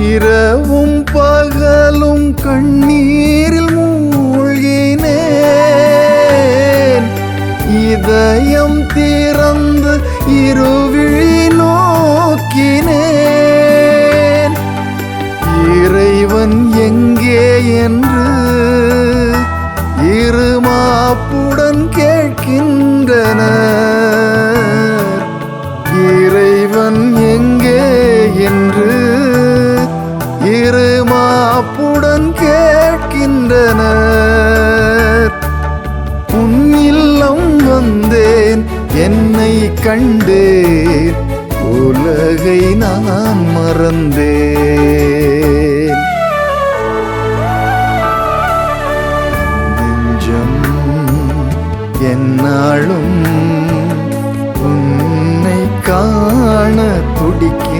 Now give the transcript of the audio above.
இரவும் பகலும் கண்ணீரில் மூழ்கினேன். இதயம் திறந்து இருவிழி நோக்கினேன். இறைவன் எங்கே என்று இருமாப்புடன் கேட்கின்றன இறை இருமாப்புடன் கேட்கின்றனர். உன் இல்லம் வந்தேன் என்னை கண்டேன் உலகை நான் மறந்தேன். நெஞ்சம் என்னாலும் உன்னை காண துடிக்க